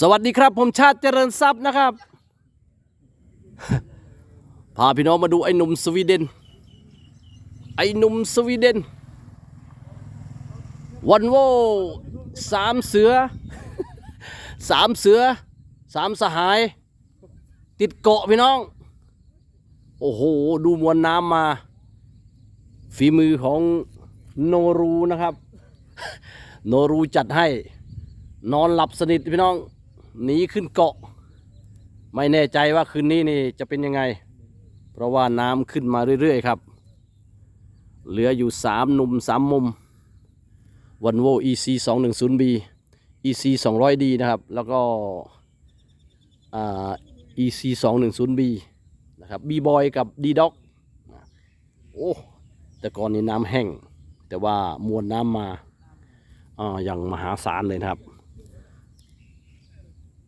สวัสดีครับ ผมชาติเจริญทรัพย์นะครับ พาพี่น้องมาดูไอ้หนุ่มสวีเดน ไอ้หนุ่มสวีเดนวันโวสามเสือสามเสือสามสหาย ติดเกาะพี่น้อง โอ้โห ดูมวลน้ำมา ฝีมือของโนรูนะครับ โนรูจัดให้ นอนหลับสนิทพี่น้อง หนีขึ้นเกาะ ไม่แน่ใจว่าคืนนี้นี่จะเป็นยังไง เพราะว่าน้ำขึ้นมาเรื่อยๆครับ เหลืออยู่สามหนุ่มสามมุมวันโว EC 2 1 0 B EC 200 D นะครับ แล้วก็อ่า EC 2 1 0 B นะครับ B Boy กับ D Dog โอ้ แต่ก่อนนี้น้ำแห้ง แต่ว่ามวลน้ำมาอ่าอย่างมหาศาลเลยนะครับ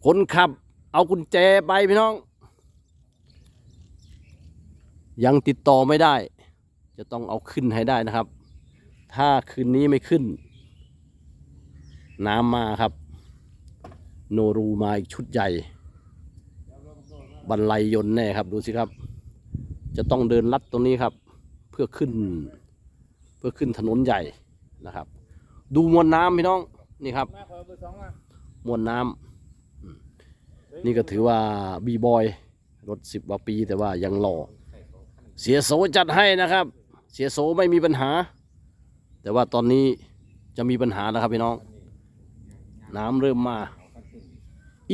คนขับ เอากุญแจไปพี่น้อง ยังติดต่อไม่ได้ จะต้องเอาขึ้นให้ได้นะครับ ถ้าคืนนี้ไม่ขึ้น น้ำมาครับ โนรูมาอีกชุดใหญ่ บรรลัยยนต์แน่ครับดูสิครับ จะต้องเดินลัดตรงนี้ครับ เพื่อขึ้น เพื่อขึ้นถนนใหญ่นะครับ ดูมวลน้ำพี่น้องนี่ครับมาขอเบอร์สองมามวลน้ำอืม นี่ก็ถือว่าบีบอยรถสิบกว่าปีแต่ว่ายังหล่อ เสียโสจัดให้นะครับ เสียโสไม่มีปัญหา แต่ว่าตอนนี้จะมีปัญหาแล้วครับพี่น้อง น้ำเริ่มมา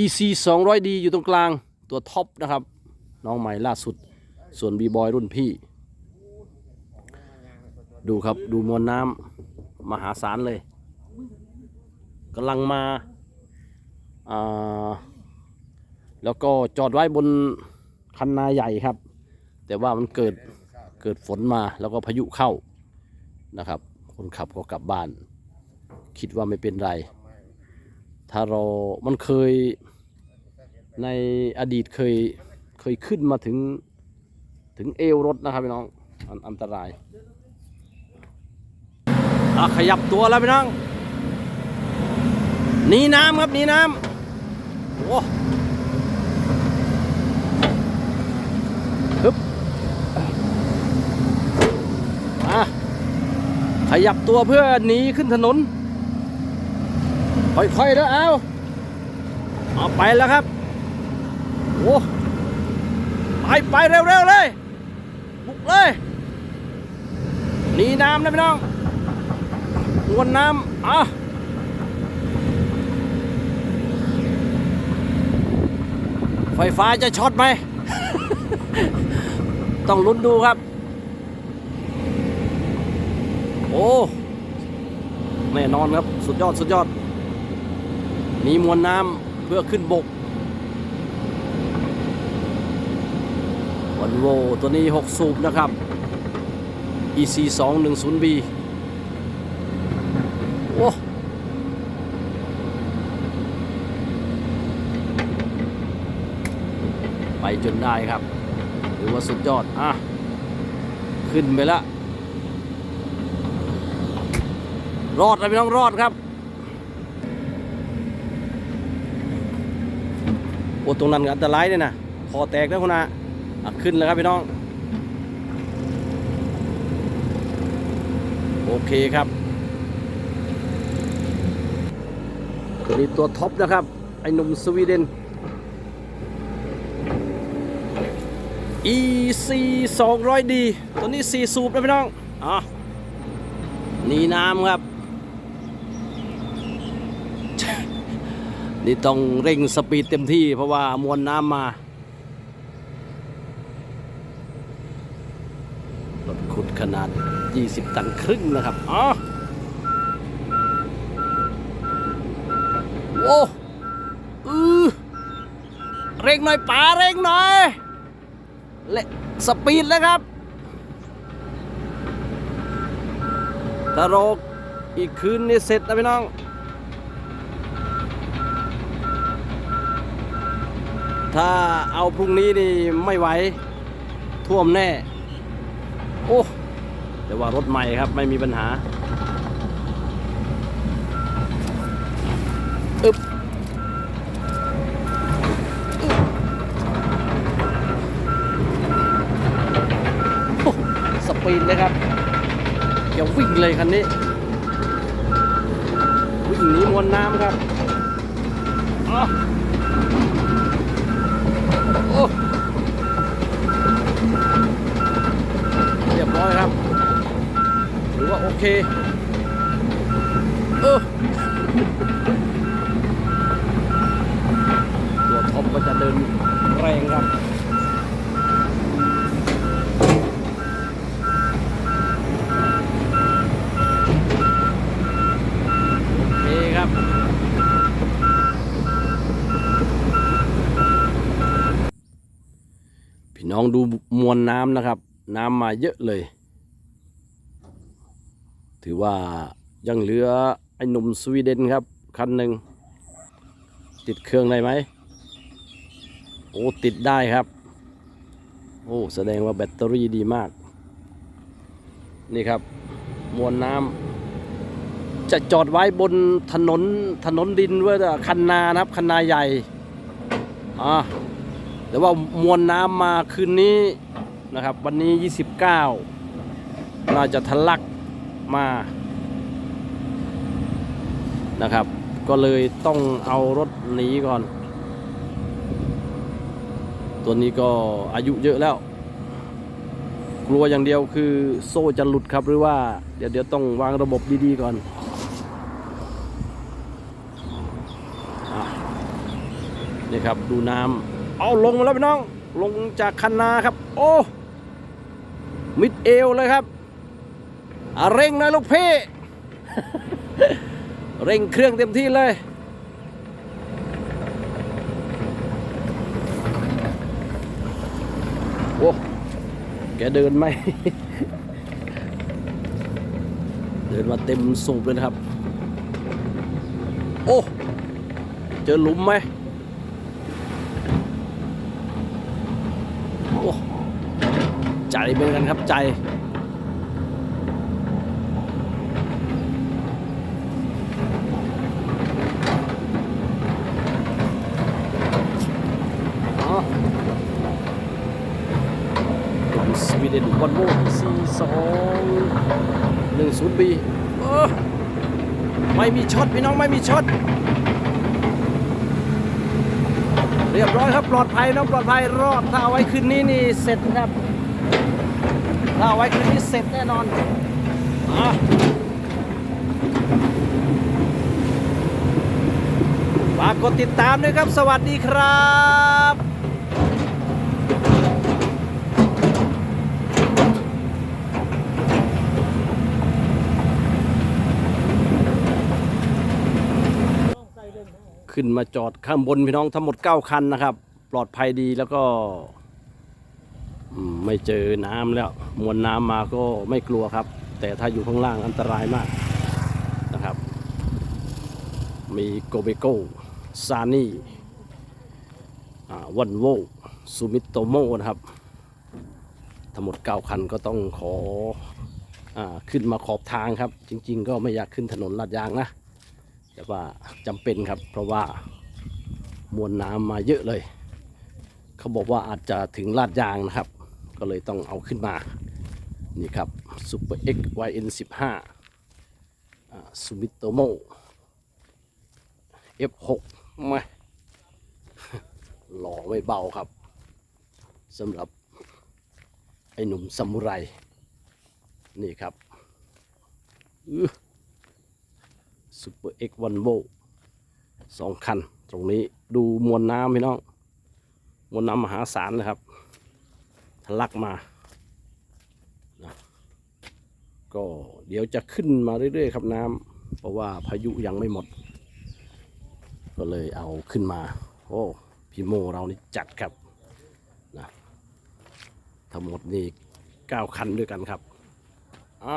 EC 200D อยู่ตรงกลางตัวท็อปนะครับ น้องใหม่ล่าสุด ส่วนบีบอยรุ่นพี่ ดูครับดูมวลน้ำมหาศาลเลยกำลังมาอ่า แล้วก็จอดไว้บนคันนาใหญ่ครับ แต่ว่ามันเกิดเกิดฝนมาแล้วก็พายุเข้านะครับ คนขับก็กลับบ้าน คิดว่าไม่เป็นไร ถ้าเรา มันเคยในอดีตเคยเคยขึ้นมาถึงถึงเอวรถนะครับพี่น้องอันอันตรายขยับตัวแล้วพี่น้องหนีน้ำครับหนีน้ำโอ้ฮึบอะ ขยับตัวเพื่อหนีขึ้นถนน ค่อยๆแล้วเอาเอาไปแล้วครับโอ้ไปไปเร็วๆเลยบุกเลยหนีน้ำนะพี่น้องวนน้ำอะไฟฟ้าจะช็อตไหม ต้องลุ้นดูครับ โอ้แน่นอนครับ สุดยอดสุดยอด มีมวลน้ำเพื่อขึ้นบกวันโวตัวนี้ 6 สูบนะครับ EC 2 1 0 B โอ้ไปจนได้ครับถือว่าสุดยอด อะ ขึ้นไปแล้ว รอดนะพี่น้องรอดครับโอ้ตรงนั้นก็อันตรายเนี่ยนะคอแตกนะคุณอาอะขึ้นแล้วครับพี่น้อง โอเคครับตัวนี้ตัวท็อปนะครับ ไอ้หนุ่มสวีเดน EC 200D ตัวนี้4สูบนะพี่น้อง อะ นีน้ำครับ นี่ต้องเร่งสปีดเต็มที่เพราะว่ามวลน้ำมา รถขุดขนาด 20 ตันครึ่งนะครับ อ๋อโอ้อือเร่งหน่อยป๋าเร่งหน่อยเละสปีดเลยครับถ้ารกอีกคืนนี้เสร็จนะพี่น้อง ถ้าเอาพรุ่งนี้นี่ไม่ไหว ท่วมแน่ โอ้ แต่ว่ารถใหม่ครับไม่มีปัญหาอึบสปีดเลยครับอย่าวิ่งเลยคันนี้ วิ่งหนีมวลน้ำครับอ๋อ เคเออตัวท็อปก็จะเดินแรงครับโอเคครับพี่น้องดูมวลน้ำนะครับ น้ำมาเยอะเลย ถือว่ายังเหลือไอ้หนุ่มสวีเดนครับคันหนึ่งติดเครื่องได้ไหมโอ้ติดได้ครับ โอ้แสดงว่าแบตเตอรี่ดีมาก นี่ครับ มวลน้ำจะจอดไว้บนถนนถนนดินว่าคันนานะครับคันนาใหญ่อ่าแต่ว่ามวลน้ำมาคืนนี้นะครับ วันนี้ 29 น่าจะทะลัก มานะครับ ก็เลยต้องเอารถหนีก่อน ตัวนี้ก็อายุเยอะแล้ว กลัวอย่างเดียวคือโซ่จะหลุดครับหรือว่าเดี๋ยวเดี๋ยวต้องวางระบบดีๆก่อนอนี่ครับดูน้ำเอาลงมาแล้วพี่น้อง ลงจากคันนาครับ โอ้ มิดเอวเลยครับ เร่งนะลูกพี่ เร่งเครื่องเต็มที่เลย โอ้ แกเดินไหม เดินมาเต็มสูบเลยนะครับ โอ้ เจอหลุมไหมโอ้ ใจเป็นกันครับใจ อ๋อ ของสวี เดนวันโวซีสองหนึ่งศูนย์บีไม่มีช็อตพี่น้องไม่มีช็อตเรียบร้อยครับปลอดภัยน้องปลอดภัยรอดถ้าเอาไว้คืนนี้นี่เสร็จครับถ้าเอาไว้คืนนี้เสร็จแน่นอนอะฝากกดติดตามด้วยครับ สวัสดีครับ ขึ้นมาจอดข้างบนพี่น้องทั้งหมด 9 คันนะครับ ปลอดภัยดีแล้วก็ไม่เจอน้ำแล้ว มวลน้ำมาก็ไม่กลัวครับ แต่ถ้าอยู่ข้างล่างอันตรายมากนะครับ มีโกเบโกซานี่วันโวซูมิโตโมนะครับ ทั้งหมด 9 คันก็ต้องขออขึ้นมาขอบทางครับ จริง ๆ ก็ไม่อยากขึ้นถนนลาดยางนะ แต่ว่าจำเป็นครับ เพราะว่ามวลน้ำมาเยอะเลย เขาบอกว่าอาจจะถึงลาดยางนะครับ ก็เลยต้องเอาขึ้นมา นี่ครับ Super X YN 15 ซูมิโตโม F6 มาหล่อไม่เบาครับสำหรับไอ้หนุ่มซามูไร นี่ครับออ ซูเปอร์เอ็กวันโบสองคัน ตรงนี้ดูมวลน้ำพี่น้อง มวลน้ำมหาศาลนะครับทะลักมานะก็เดี๋ยวจะขึ้นมาเรื่อยๆครับน้ำเพราะว่าพายุยังไม่หมด ก็เลยเอาขึ้นมา โอ้พี่โมเรานี่จัดครับนะทั้งหมดนี่เก้าคันด้วยกันครับอะ